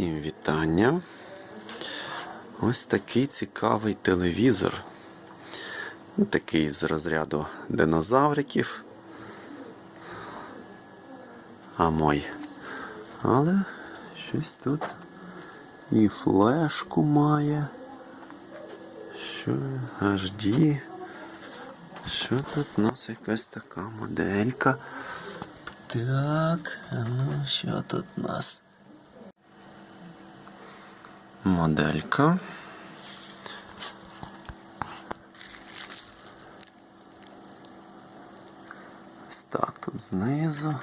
Всім вітання. Ось такий цікавий телевізор. Такий з розряду динозавриків. А мой. Але щось тут і флешку має. Що HD. Що тут у нас якась така моделька? Так, а ну що тут у нас? Моделька. Ось так, тут знизу.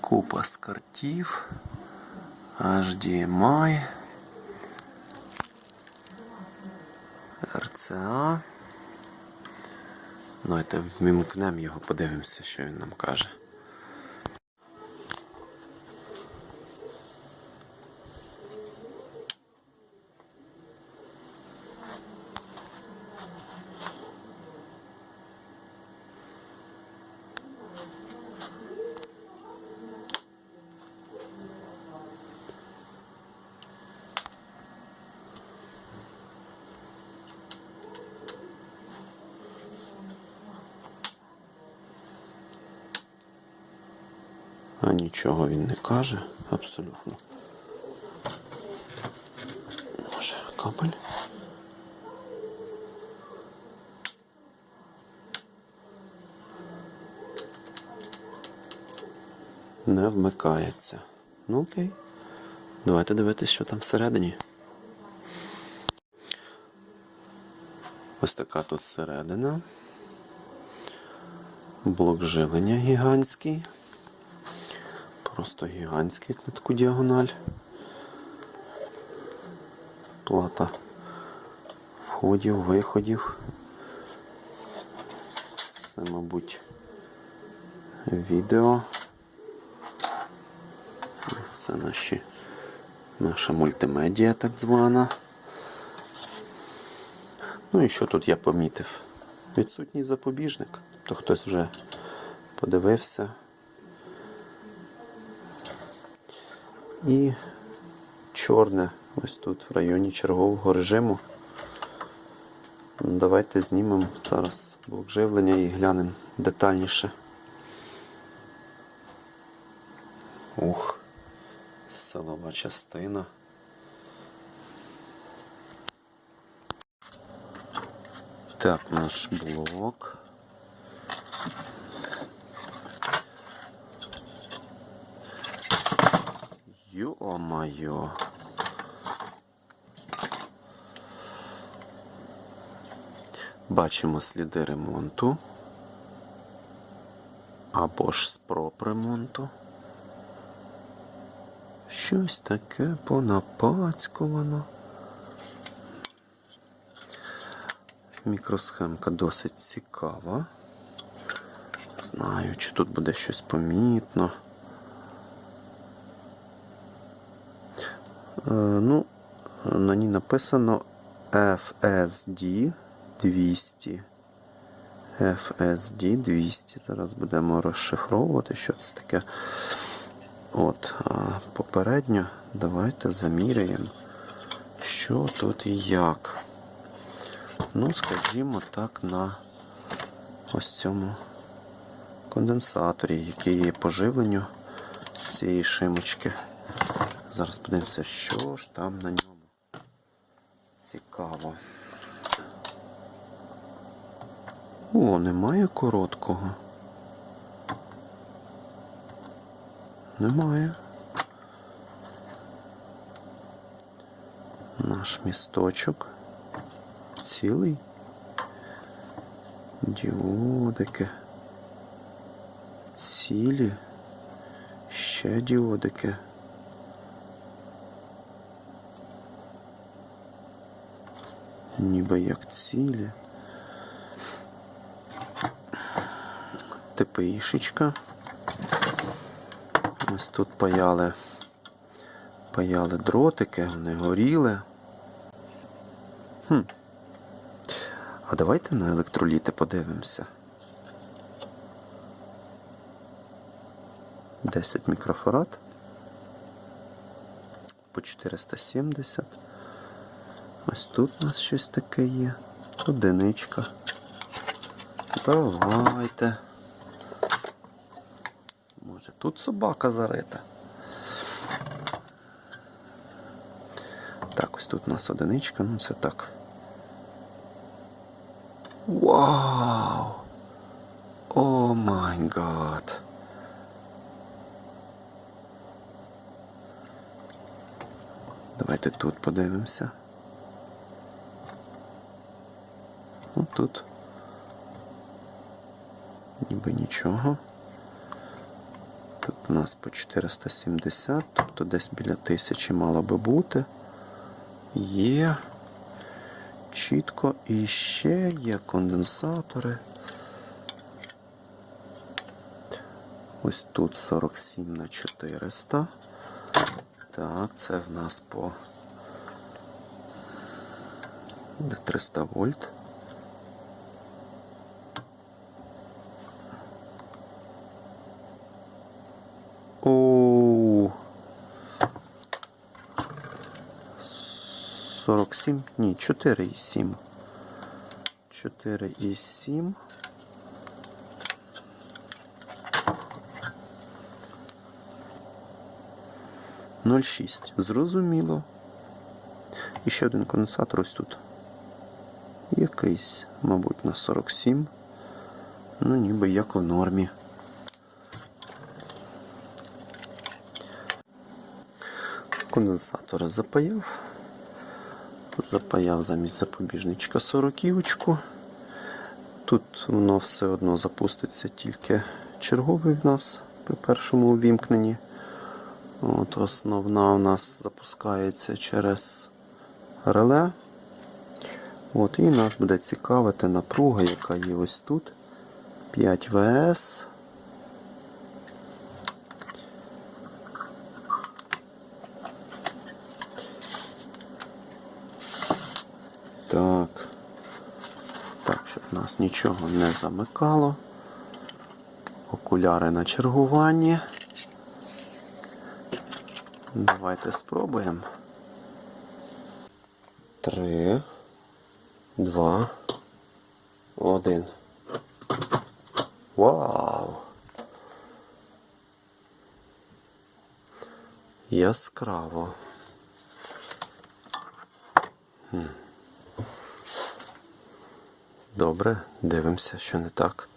Купа скартів. HDMI. RCA. Давайте вмімкнемо його, подивимося, що він нам каже. А нічого він не каже абсолютно. Може, кабель? Не вмикається. Ну окей. Давайте дивитися, що там всередині. Ось така тут середина. Блок живлення гігантський. Просто гігантський на таку діагональ. Плата входів, виходів. Це, мабуть, відео. Це наші, наша мультимедіа так звана. Ну і що тут я помітив? Відсутній запобіжник. То хтось вже подивився. І чорне ось тут в районі чергового режиму. Давайте знімемо зараз блок живлення і глянемо детальніше. Ух, силова частина. Так, наш блок. Йо-майо. Бачимо сліди ремонту. Або ж спроб ремонту. Щось таке понапацьковано. Мікросхемка досить цікава. Знаю, чи тут буде щось помітно. Ну, на ній написано FSD 200. FSD 200. Зараз будемо розшифровувати, що це таке. От, а попередньо давайте заміряємо, що тут і як. Ну, скажімо так, на ось цьому конденсаторі, який є по живленню цієї шимочки. Зараз подивимося, що ж там на ньому. Цікаво. О, немає короткого. Немає. Наш місточок. Цілий. Діодики. Цілі. Ще діодики. Ніби як цілі. ТПІшечка. Ось тут паяли, паяли дротики, вони горіли. Хм. А давайте на електроліти подивимося. 10 мікрофарад. по 470. Ось тут у нас щось таке є. Одиничка. Давайте. Може тут собака зарита. Так, ось тут у нас одиничка, ну це так. Вау! О май гад! Давайте тут подивимося. Ну тут. Ніби нічого. Тут у нас по 470, тобто десь біля тисячі мало би бути. Є. Чітко. І ще є конденсатори. Ось тут 47 на 400. Так, це в нас по де 300 вольт. 47? Ні, 4,7. 4,7. Ноль шість. Зрозуміло. І ще один конденсатор ось тут. Якийсь, мабуть, на 47. Ну, ніби як у нормі. Конденсатора запаяв. Запаяв замість запобіжничка сороківочку. Тут воно все одно запуститься тільки черговий в нас при першому увімкненні. От Основна у нас запускається через реле. От, І нас буде цікавити напруга, яка є ось тут. 5 ВС. Так. Так, щоб нас нічого не замикало. Окуляри на чергуванні. Давайте спробуємо. Три, два, один. Вау! Яскраво. Хм. Добре, дивимося, що не так.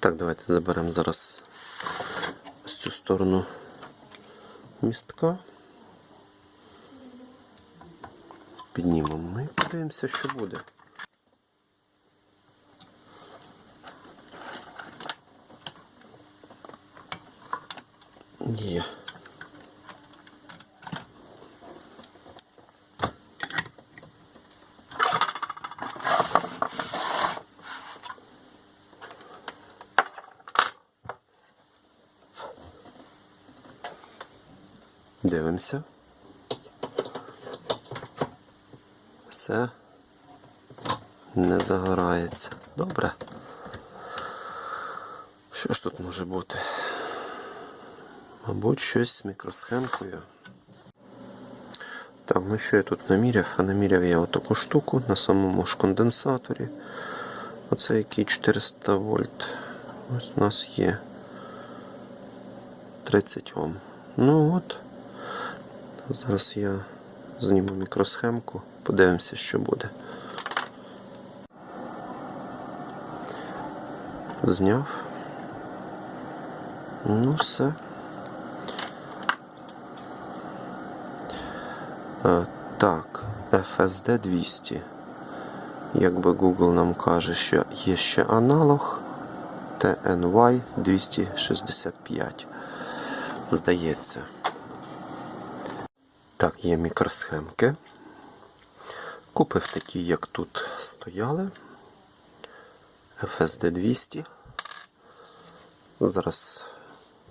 Так, давайте заберемо зараз ось цю сторону містка. Піднімемо і подивимося, що буде. Є. Дивимося. Все не загорається. Добре. Що ж тут може бути? Мабуть, щось з мікросхемкою. Так, ну що я тут наміряв? А наміряв я отаку штуку на самому ж конденсаторі. Оце який 400 вольт. Ось у нас є 30 Ом. Ну от. Зараз я зніму мікросхемку, подивимося, що буде. Зняв. Ну, все. Е, Так, FSD 200. Якби Google нам каже, що є ще аналог TNY 265. Здається. Так, є мікросхемки. Купив такі, як тут стояли. FSD 200. Зараз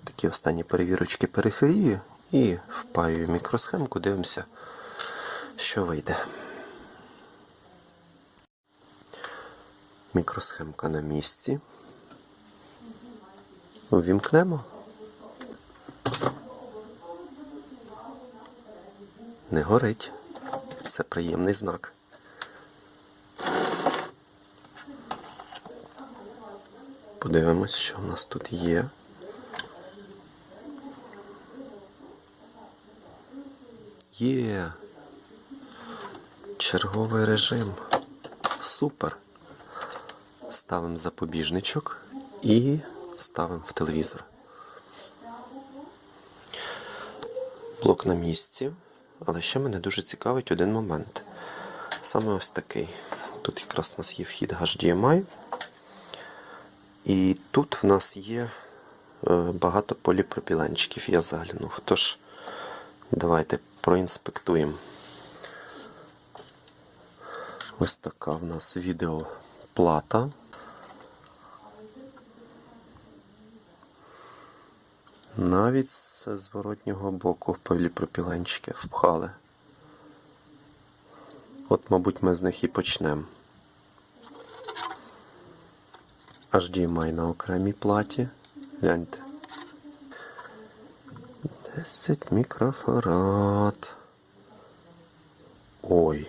такі останні перевірочки периферії і впаюю мікросхемку, дивимося, що вийде. Мікросхемка на місці. Увімкнемо Не горить. Це приємний знак. Подивимось, що в нас тут є. Є. Черговий режим. Супер. Ставимо запобіжничок і ставимо в телевізор. Блок на місці. Але ще мене дуже цікавить один момент. Саме ось такий. Тут якраз у нас є вхід HDMI. І тут в нас є е, багато поліпропіленчиків. Я заглянув. Тож, давайте проінспектуємо. Ось така в нас відеоплата. Навіть з зворотнього боку поліпропіленчики впхали. От, мабуть, ми з них і почнемо. HDMI на окремій платі. Гляньте. 10 мікрофарад. Ой.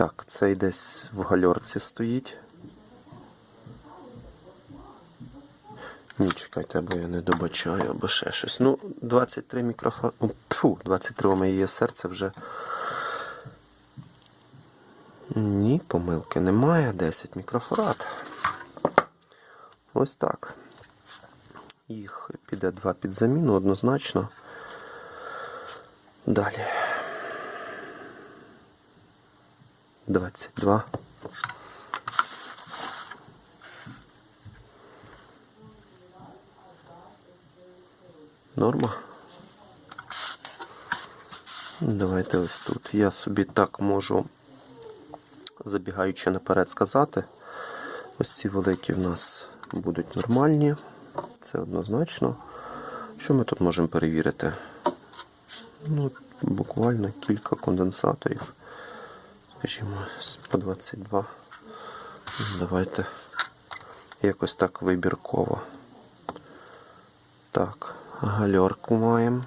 Так, цей десь в гальорці стоїть. Ні, чекайте, або я не добачаю, або ще щось. Ну, 23 мікрофон. Фу, 23 моє серце вже. Ні, помилки немає. 10 мікрофарад. Ось так. Їх піде два під заміну однозначно. Далі. 22. Норма. Давайте ось тут. Я собі так можу, забігаючи наперед, сказати. Ось ці великі в нас будуть нормальні. Це однозначно. Що ми тут можемо перевірити? Ну, буквально кілька конденсаторів. Скажімо, по 22. Давайте якось так вибірково. Так, гальорку маємо.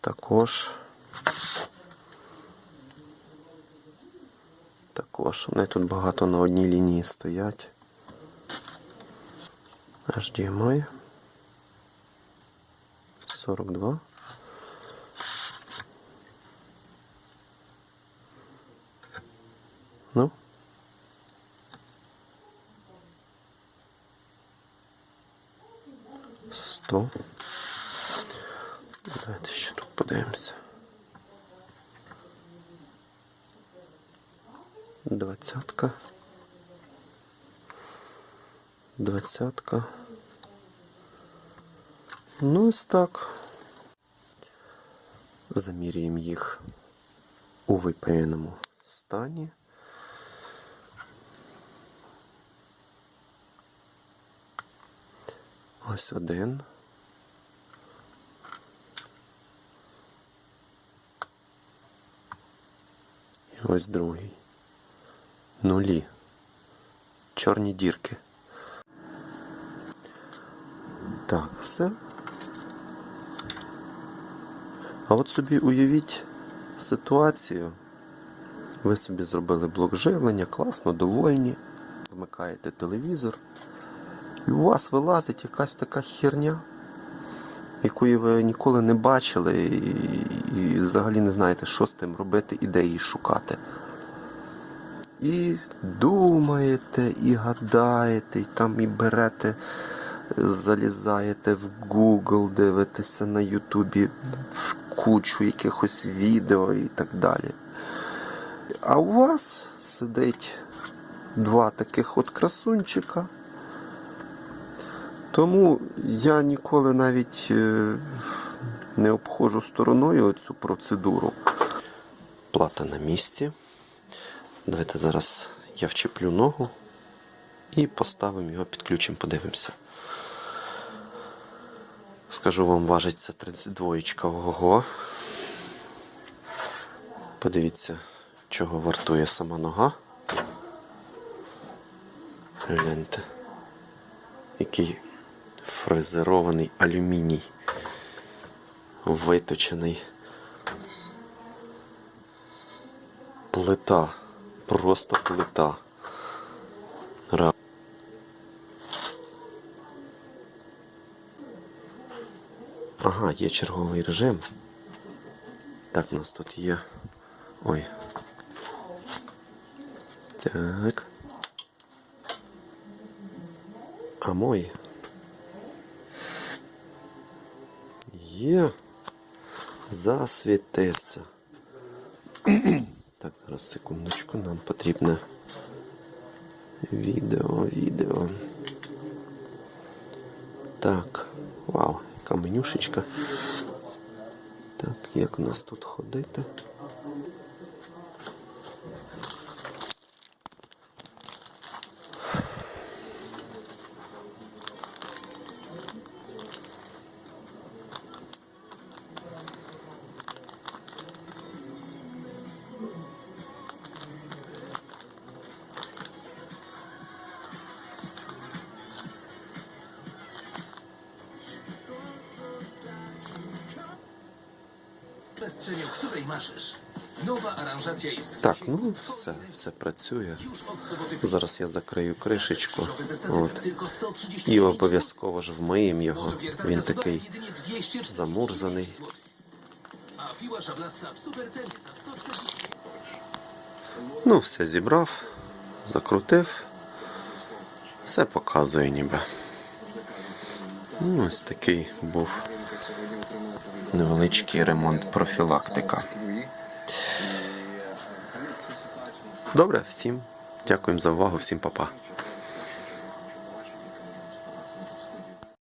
Також. Також. Вони тут багато на одній лінії стоять. HDMI. 42. Ну. Сто. Давайте ще тут подивимося. Двадцятка. Двадцятка. Ну, ось так. Замірюємо їх у випаяному стані. Ось один. Ось другий. Нулі. Чорні дірки. Так, все. А от собі уявіть ситуацію. Ви собі зробили блок живлення, класно, довольні. Вмикаєте телевізор. І у вас вилазить якась така херня, якої ви ніколи не бачили, і, і взагалі не знаєте, що з тим робити і де її шукати. І думаєте, і гадаєте, і там і берете, залізаєте в Google, дивитеся на Ютубі кучу якихось відео і так далі. А у вас сидить два таких от красунчика. Тому я ніколи навіть е, не обходжу стороною цю процедуру. Плата на місці. Давайте зараз я вчеплю ногу і поставимо його, підключимо, подивимося. Скажу вам, важить це 32 ого. Подивіться, чого вартує сама нога. Гляньте. Який фрезерований алюміній. Виточений. Плита. Просто плита. Ага, є черговий режим. Так, у нас тут є. Ой. Так. А мой. Є. Засвітився. так, зараз секундочку, нам потрібне відео, відео. Так, вау, яка менюшечка. Так, як у нас тут ходити? Przestrzenią, której marzysz. Nowa aranżacja jest w Так, ну все, все працює. Зараз я закрию кришечку. От. tylko 139 І обов'язково ж вмиємо його. Він такий замурзаний. A piła szablasta w supercenie za 140 Ну, все зібрав, закрутив. Все показує ніби. Ну, ось такий був невеличкий ремонт профілактика. Добре, всім дякуємо за увагу, всім па-па.